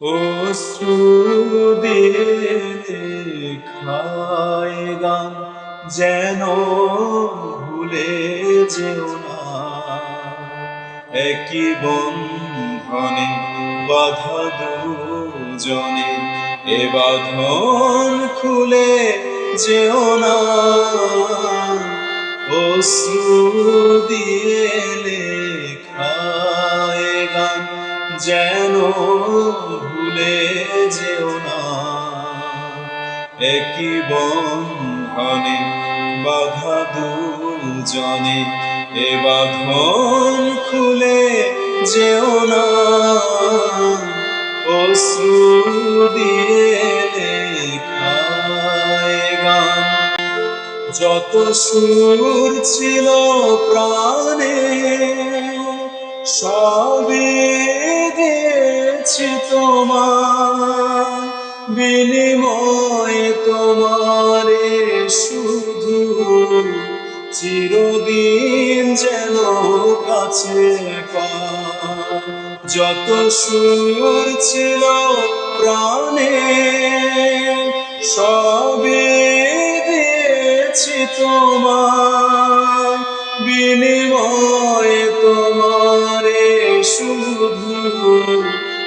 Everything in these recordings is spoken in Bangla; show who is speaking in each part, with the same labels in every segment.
Speaker 1: অশ্রু খায় গান যেন ভুলে যেও না। একই বন্ধনে বাধা দুজনে, এ বাঁধন খুলে যেও না। অশ্রু দিয়ে যেন ভুলে যেও না। একই বন্ধনে বাধা দুজনে, এ বাঁধন খুলে যেও না। অশ্রু দিয়ে যত সুর ছিল প্রাণে সবই দিয়েছি তোমার বিনিময় তোমারে শুধু চিরদিন যেন কাছে পা যত সুর ছিল প্রাণে, সবই দিয়েছি তোমার বিনিময়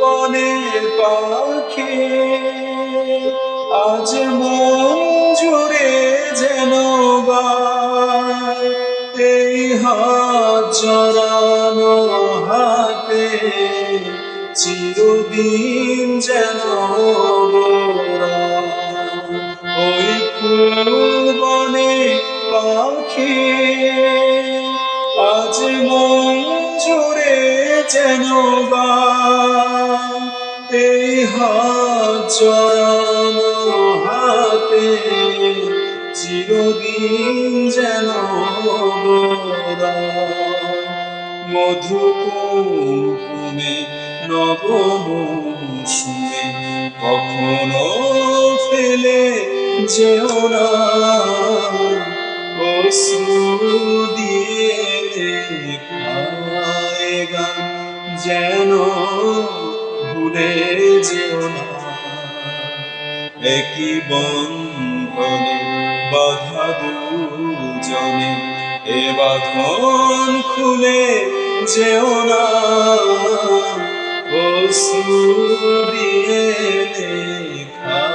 Speaker 1: বনের পাখি, আজ মন জুড়ে যেন এই হাত জড়ানো হাতে চিরদিন যেন। ওই ফুল বনে পাখি, আজ মন যেন এই হাত হাতে চিরদিন যেন। মধু কুমে নব মৌসুমে কখনো ফেলে যেও না অশ্রু দিয়ে রে গান যেন ভুলে যেও না। একই বন্ধনে বাধা দুজনে, এ বাঁধন খুলে যেও না। বসু দিয়ে দেখায়